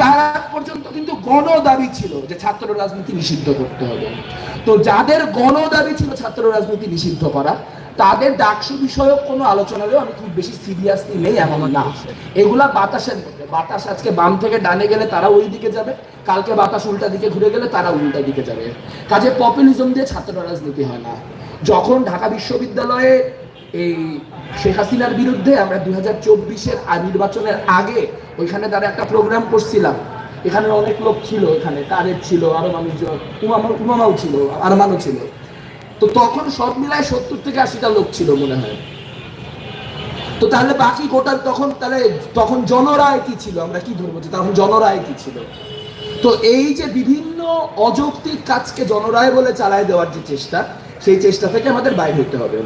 তার পর্যন্ত কিন্তু গণ দাবি ছিল যে ছাত্র রাজনীতি নিষিদ্ধ করতে হবে। তো যাদের গণ দাবি ছিল ছাত্র রাজনীতি নিষিদ্ধ করা, তাদের ডাকসু বিষয়ক কোনো আমি খুব বেশি সিরিয়াসলি নেই, এমন না। এগুলা বাতাসের মধ্যে। বাতাস আজকে বাম থেকে ডানে গেলে তারা ওই দিকে যাবে, কালকে বাতাস উল্টা দিকে ঘুরে গেলে তারা উল্টা দিকে যাবে। কাজে পপুলিজম দিয়ে ছাত্র রাজনীতি হয় না। যখন ঢাকা বিশ্ববিদ্যালয়ে এই শেখ হাসিনার বিরুদ্ধে আমরা দুই হাজার চব্বিশের নির্বাচনের আগে ওইখানে তারা একটা প্রোগ্রাম করছিলাম। এখানে অনেক লোক ছিল এখানে, তারেক ছিল, আরও মানুষ উমামা- উমামাও ছিল, আরমানও ছিল। তো তখন সব মিলায় সত্তর থেকে আশিটা লোক ছিল মনে হয়। তো তাহলে বাকি গোটা তখন তাহলে তখন জনরায় কি ছিল? আমরা কি ধরবো যে তখন জনরায় কি ছিল? তো এই যে বিভিন্ন অযৌক্তিক কাজকে জনরায় বলে চালায় দেওয়ার যে চেষ্টা সেই চেষ্টা থেকে আমাদের বাইরে হতে হবে।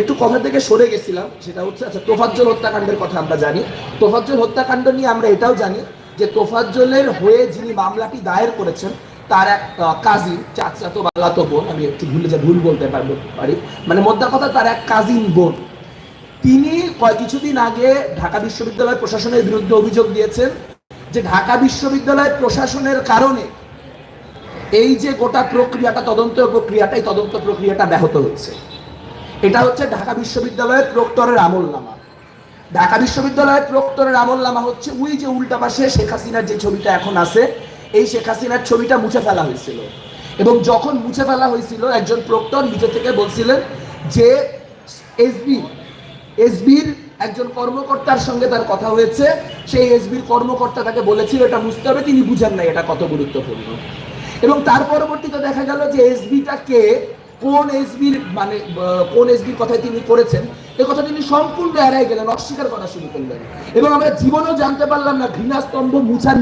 একটু কথা থেকে সরে গেছিলাম, সেটা হচ্ছে আচ্ছা তোফাজ্জল হত্যাকাণ্ডের কথা আমরা জানি। তোফাজ্জল হত্যাকাণ্ড নিয়ে আমরা এটাও জানি যে তোফাজ্জলের হয়ে যিনি মামলাটি দায়ের করেছেন, তার এক কাজিন চাচাতো বালাতো বোন, আমি একটু ভুলে যা, ভুল বলতে পারব, পারি। মানে মোদ্দা কথা, তার এক কাজিন বোন। তিনি কিছুদিন আগে ঢাকা বিশ্ববিদ্যালয় প্রশাসনের বিরুদ্ধে অভিযোগ দিয়েছেন যে ঢাকা বিশ্ববিদ্যালয় প্রশাসনের কারণে এই যে গোটা প্রক্রিয়াটা, তদন্ত প্রক্রিয়াটা এই তদন্ত প্রক্রিয়াটা ব্যাহত হচ্ছে। এটা হচ্ছে ঢাকা বিশ্ববিদ্যালয়ের প্রক্টরের আমল নামা। ঢাকা বিশ্ববিদ্যালয়ের প্রক্টরের আমল নামা হচ্ছে ওই যে উল্টা পাশে শেখ হাসিনার যে ছবিটা এখন আছে, এই শেখ হাসিনার ছবিটা মুছে ফেলা হয়েছিল। এবং যখন মুছে ফেলা হয়েছিল, একজন প্রক্টর নিজে থেকে বলছিলেন যে এসবি এসবির একজন কর্মকর্তার সঙ্গে তার কথা হয়েছে, সেই এসবির কর্মকর্তা তাকে বলেছিল, এটা বুঝতে হবে, তিনি বুঝেন নাই এটা কত গুরুত্বপূর্ণ। এবং তার পরবর্তীতে দেখা গেল যে এসবিটাকে কোন এসবির মানে কোন এসবির কথায় তিনি করেছেন, এ কথা তিনি সম্পূর্ণ এড়াই গেলেন, অস্বীকার করা শুরু করলেন। এবং আমরা জীবনেও জানতে পারলাম না, ঘৃণাস্তম্ভ মুছার